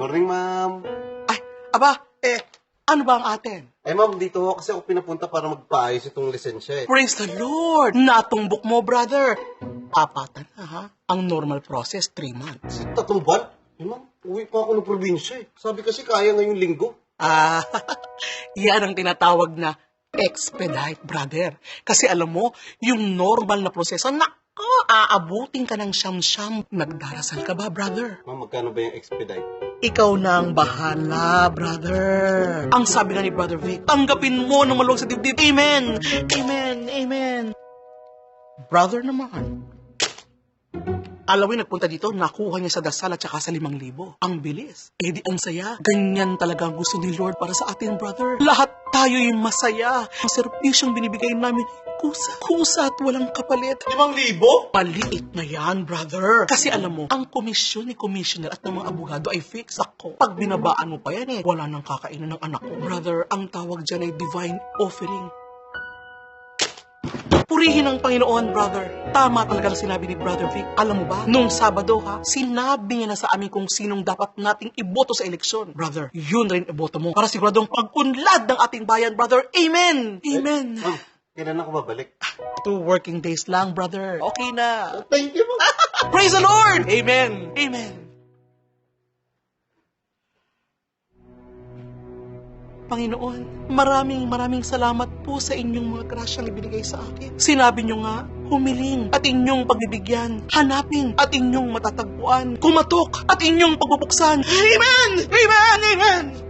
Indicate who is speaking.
Speaker 1: morning, ma'am.
Speaker 2: Ay, aba, eh, ano ba ang atin?
Speaker 1: Eh, ma'am, dito ho kasi ako pinapunta para magpaayos itong lisensya eh.
Speaker 2: Praise the Lord! Natumbok mo, brother. Apatan na, ha? Ang normal process, three months.
Speaker 1: Tatlong buwan? Eh, ma'am, uwi pa ako ng probinsya eh. Sabi kasi kaya ngayong linggo.
Speaker 2: Ah, yan ang tinatawag na expedite, brother. Kasi alam mo, yung normal na proseso, nako, aabutin ka ng siyam-siyam. Nagdarasal ka ba, brother?
Speaker 1: Ma'am, magkano ba yung expedite?
Speaker 2: Ikaw na ang bahala, brother. Ang sabi nga ni Brother Vic, tanggapin mo ng maluwag sa dibdib. Amen! Amen! Amen! Brother naman, Alawin nagpunta dito, nakuha niya sa dasal at saka sa limang libo. Ang bilis. Eh di ang saya. Ganyan talaga ang gusto ni Lord para sa atin, brother. Lahat tayo'y masaya. Ang serbisyong binibigay namin ay kusa. Kusa at walang kapalit.
Speaker 1: Limang libo?
Speaker 2: Maliit na yan, brother. Kasi alam mo, ang komisyon ni commissioner at ng mga abogado ay fix ako. Pag binabaan mo pa yan eh, wala nang kakainan ng anak ko. Brother, ang tawag dyan ay divine offering. Purihin ang Panginoon, brother. Tama talaga ang sinabi ni Brother Vic. Alam mo ba, nung Sabado ha, sinabi niya na sa amin kung sinong dapat nating iboto sa eleksyon. Brother, yun rin iboto mo para siguradong pag-unlad ng ating bayan, brother. Amen! Amen!
Speaker 1: Ma'am, kailan ako babalik?
Speaker 2: Two working days lang, brother. Okay na.
Speaker 1: Thank you, ma'am.
Speaker 2: Praise the Lord! Amen! Amen! Panginoon, maraming maraming salamat po sa inyong mga grasyang ibinigay sa akin. Sinabi niyo nga, humiling at inyong pagbibigyan, hanapin at inyong matatagpuan, kumatok at inyong pagbubuksan. Amen! Amen! Amen!